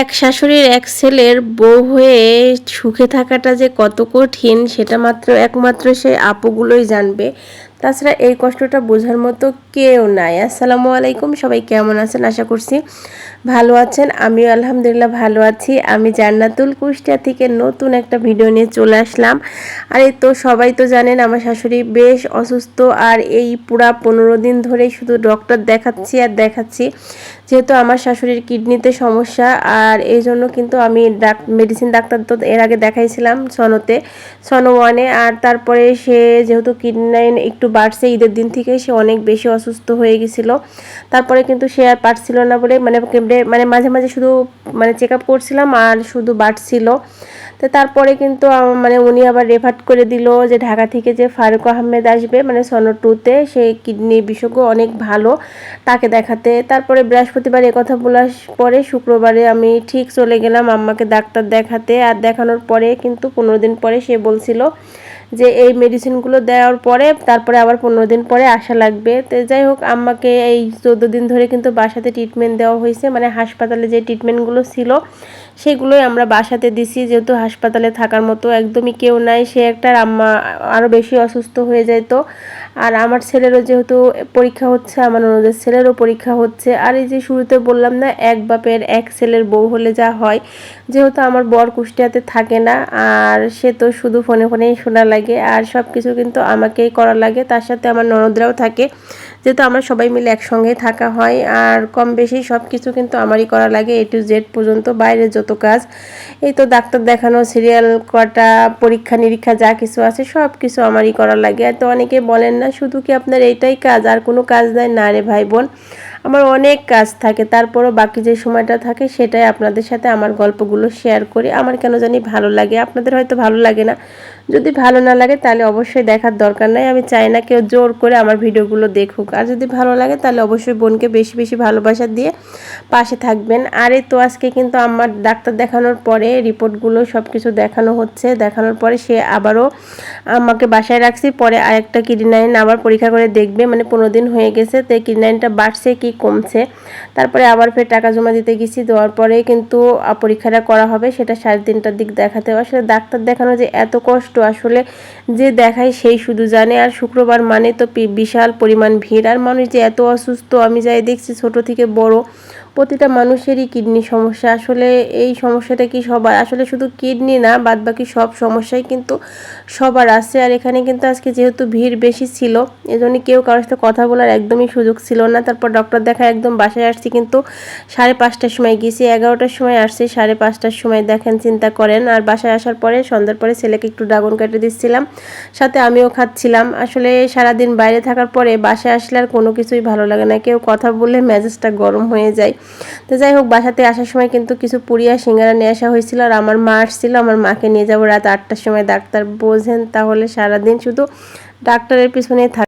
এক শাশুড়ির এক ছেলের বউ হয়ে সুখে থাকাটা যে কত কঠিন, সেটা মাত্র একমাত্র সে আপুগুলোই জানবে। তাছাড়া এই কষ্টটা বোঝার মতো কেউ নাই। আসসালামু আলাইকুম, সবাই কেমন আছেন? আশা করছি ভালো আছেন। আমিও আলহামদুলিল্লাহ ভালো আছি। আমি জান্নাতুল কুষ্টিয়া থেকে নতুন একটা ভিডিও নিয়ে চলে আসলাম। আর এই তো সবাই তো জানেন, আমার শাশুড়ি বেশ অসুস্থ আর এই পুরা পনেরো দিন ধরেই শুধু ডক্টর দেখাচ্ছি আর দেখাচ্ছি। যেহেতু আমার শাশুড়ির কিডনিতে সমস্যা আর এই জন্য কিন্তু আমি ডাক মেডিসিন ডাক্তার তো এর আগে দেখাইছিলাম সনোতে, সনো ওয়ানে আর তারপরে সে যেহেতু কিডনি একটু বাড়ছে, ঈদের দিন থেকে সে অনেক বেশি অসুস্থ হয়ে গেছিল। তারপরে কিন্তু সে আর পারছিল না বলে মানে মানে মাঝে মাঝে শুধু মানে চেক আপ করছিলাম আর শুধু বাড়ছিল। তো তারপরে কিন্তু মানে উনি আবার রেফার করে দিল যে ঢাকা থেকে যে ফারুক আহমেদ আসবে মানে সনো টুতে সে কিডনি বিশেষজ্ঞ অনেক ভালো তাকে দেখাতে। তারপরে বৃহস্পতিবার কথা বলার পরে শুক্রবারে আমি ঠিক চলে গেলাম আম্মাকে ডাক্তার দেখাতে। আর দেখানোর পরে কিন্তু পনেরো দিন পরে সে বলছিল যে এই মেডিসিনগুলো দেওয়ার পরে তারপরে আবার পনেরো দিন পরে আসা লাগবে। তো যাই হোক, আম্মাকে এই চোদ্দ দিন ধরে কিন্তু বাসাতে ট্রিটমেন্ট দেওয়া হয়েছে। মানে হাসপাতালে যে ট্রিটমেন্টগুলো ছিল সেগুলোই আমরা বাসাতে দিছি, যেহেতু হাসপাতালে থাকার মতো একদমই কেউ নাই, সে একটা আম্মা আরও বেশি অসুস্থ হয়ে যেত আর আমার ছেলেরও যেহেতু পরীক্ষা হচ্ছে, আমার অন্যদের ছেলেরও পরীক্ষা হচ্ছে, আর এই যে শুরুতে বললাম না, এক বাপের এক ছেলের বউ হলে যা হয়, যেহেতু আমার বর কুষ্টিয়াতে থাকে না, আর সে তো শুধু ফোনে ফোনেই শোনা লাগে, আর সব কিছু কিন্তু আমাকেই করা লাগে, তার সাথে আমার ননদরাও থাকে। যেহেতু আমরা সবাই মিলে একসঙ্গে থাকা হয়, আর কম বেশি সব কিছু কিন্তু আমারই করা লাগে এ টু জেড পর্যন্ত বাইরের যত কাজ। এই তো ডাক্তার দেখানো, সিরিয়াল কটা, পরীক্ষা নিরীক্ষা যা কিছু আছে সব কিছু আমারই করা লাগে। তো অনেকে বলেন না, শুধু কি আপনার এইটাই কাজ, আর কোনো কাজ নাই না রে ভাই বোন। আমার অনেক কাজ থাকে, তারপরও বাকি যে সময়টা থাকে সেটাই আপনাদের সাথে আমার গল্পগুলো শেয়ার করি। আমার কেন জানি ভালো লাগে, আপনাদের হয়তো ভালো লাগে না। যদি ভালো না লাগে তাহলে অবশ্যই দেখার দরকার নাই। আমি চাই না কেউ জোর করে আমার ভিডিওগুলো দেখুক। আর যদি ভালো লাগে তাহলে অবশ্যই বোনকে বেশি বেশি ভালোবাসা দিয়ে পাশে থাকবেন। আর এই তো আজকে কিন্তু আমার ডাক্তার দেখানোর পরে রিপোর্টগুলো সব কিছু দেখানো হচ্ছে। দেখানোর পরে সে আবারও আমাকে বাসায় রাখছি, পরে আরেকটা কিডনাইন আবার পরীক্ষা করে দেখবে মানে পনেরো দিন হয়ে গেছে, তো কিডনাইনটা বাড়ছে কি কমছে। তারপরে আবার ফের টাকা জমা দিতে গেছি, দেওয়ার পরে কিন্তু পরীক্ষাটা করা হবে, সেটা সাড়ে তিনটার দিক দেখাতে হবে। আসলে ডাক্তার দেখানো যে এত কষ্ট, আসলে যে দেখায় সেই শুধু জানে, আর শুক্রবার মানে তো বিশাল পরিমাণ ভিড়। আর মানুষ যে এত অসুস্থ, আমি যাই দেখছি ছোট থেকে বড় প্রতিটা মানুষেরই কিডনি সমস্যা। আসলে এই সমস্যাটা কি সবার? আসলে শুধু কিডনি না বাদ বাকি সব সমস্যাই কিন্তু সবার আছে। আর এখানে কিন্তু আজকে যেহেতু ভিড় বেশি ছিল, এজন্য কেউ কারোর সাথে কথা বলার একদমই সুযোগ ছিল না। তারপর ডক্টর দেখা একদম বাসায় আসছি কিন্তু সাড়ে পাঁচটার সময় গিয়েছি এগারোটার সময় আসছি, সাড়ে পাঁচটার সময় দেখেন, চিন্তা করেন। আর বাসায় আসার পরে, সন্ধ্যার পরে ছেলেকে একটু ড্রাগন কেটে দিচ্ছিলাম, সাথে আমিও খাচ্ছিলাম। আসলে সারাদিন বাইরে থাকার পরে বাসায় আসলে আর কোনো কিছুই ভালো লাগে না। কেউ কথা বললে মেজাজটা গরম হয়ে যায়। তো যাই হোক, বাসাতে আসার সময় কিন্তু কিছু পুরিয়া সিঙ্গারা নিয়ে আসা হয়েছিল আর আমার মা আসছিল। আমার মাকে নিয়ে যাব রাত আটটার সময়। ডাক্তার বোঝেন তাহলে সারাদিন শুধু ডাক্তারের পিছনে থাক